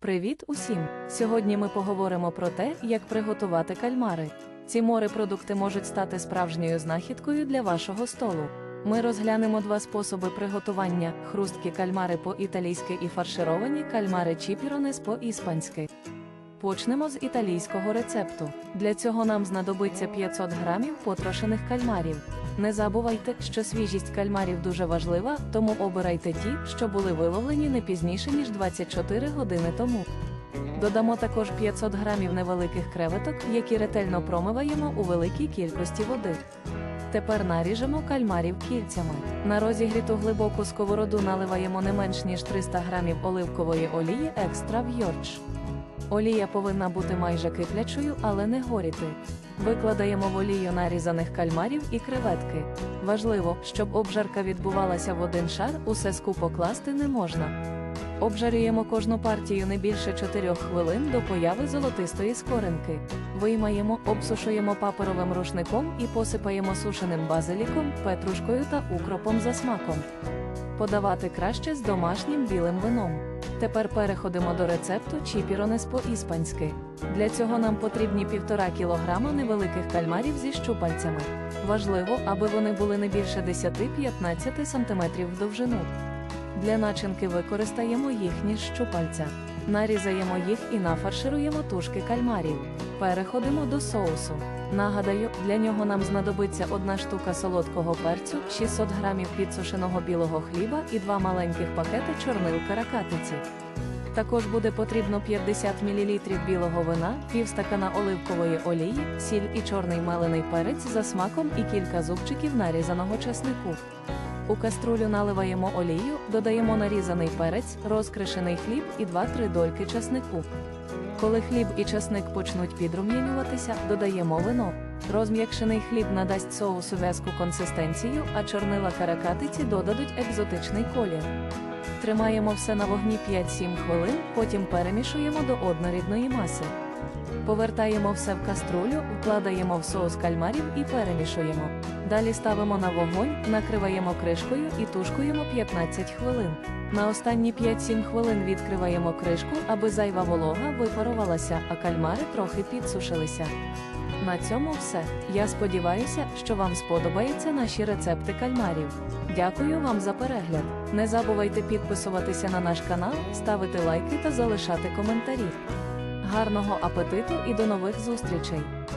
Привіт усім! Сьогодні ми поговоримо про те, як приготувати кальмари. Ці морепродукти можуть стати справжньою знахідкою для вашого столу. Ми розглянемо два способи приготування: хрусткі кальмари по-італійськи і фаршировані кальмари чіпіронес по-іспанськи. Почнемо з італійського рецепту. Для цього нам знадобиться 500 грамів потрошених кальмарів. Не забувайте, що свіжість кальмарів дуже важлива, тому обирайте ті, що були виловлені не пізніше, ніж 24 години тому. Додамо також 500 грамів невеликих креветок, які ретельно промиваємо у великій кількості води. Тепер наріжемо кальмарів кільцями. На розігріту глибоку сковороду наливаємо не менш ніж 300 грамів оливкової олії екстра вьорч. Олія повинна бути майже киплячою, але не горіти. Викладаємо в олію нарізаних кальмарів і креветки. Важливо, щоб обжарка відбувалася в один шар, усе скупо класти не можна. Обжарюємо кожну партію не більше 4 хвилин до появи золотистої скоринки. Виймаємо, обсушуємо паперовим рушником і посипаємо сушеним базиліком, петрушкою та укропом за смаком. Подавати краще з домашнім білим вином. Тепер переходимо до рецепту чіпіронес по-іспанськи. Для цього нам потрібні 1,5 кг невеликих кальмарів зі щупальцями. Важливо, аби вони були не більше 10-15 см в довжину. Для начинки використаємо їхні щупальця. Нарізаємо їх і нафаршируємо тушки кальмарів. Переходимо до соусу. Нагадаю, для нього нам знадобиться одна штука солодкого перцю, 600 грамів підсушеного білого хліба і два маленьких пакети чорнил каракатиці. Також буде потрібно 50 мл білого вина, півстакана оливкової олії, сіль і чорний мелений перець за смаком і кілька зубчиків нарізаного чеснику. У каструлю наливаємо олію, додаємо нарізаний перець, розкришений хліб і 2-3 дольки чеснику. Коли хліб і чесник почнуть підрум'янюватися, додаємо вино. Розм'якшений хліб надасть соусу в'язку консистенцію, а чорнила каракатиці додадуть екзотичний колір. Тримаємо все на вогні 5-7 хвилин, потім перемішуємо до однорідної маси. Повертаємо все в каструлю, вкладаємо в соус кальмарів і перемішуємо. Далі ставимо на вогонь, накриваємо кришкою і тушкуємо 15 хвилин. На останні 5-7 хвилин відкриваємо кришку, аби зайва волога випарувалася, а кальмари трохи підсушилися. На цьому все. Я сподіваюся, що вам сподобаються наші рецепти кальмарів. Дякую вам за перегляд. Не забувайте підписуватися на наш канал, ставити лайки та залишати коментарі. Гарного апетиту і до нових зустрічей!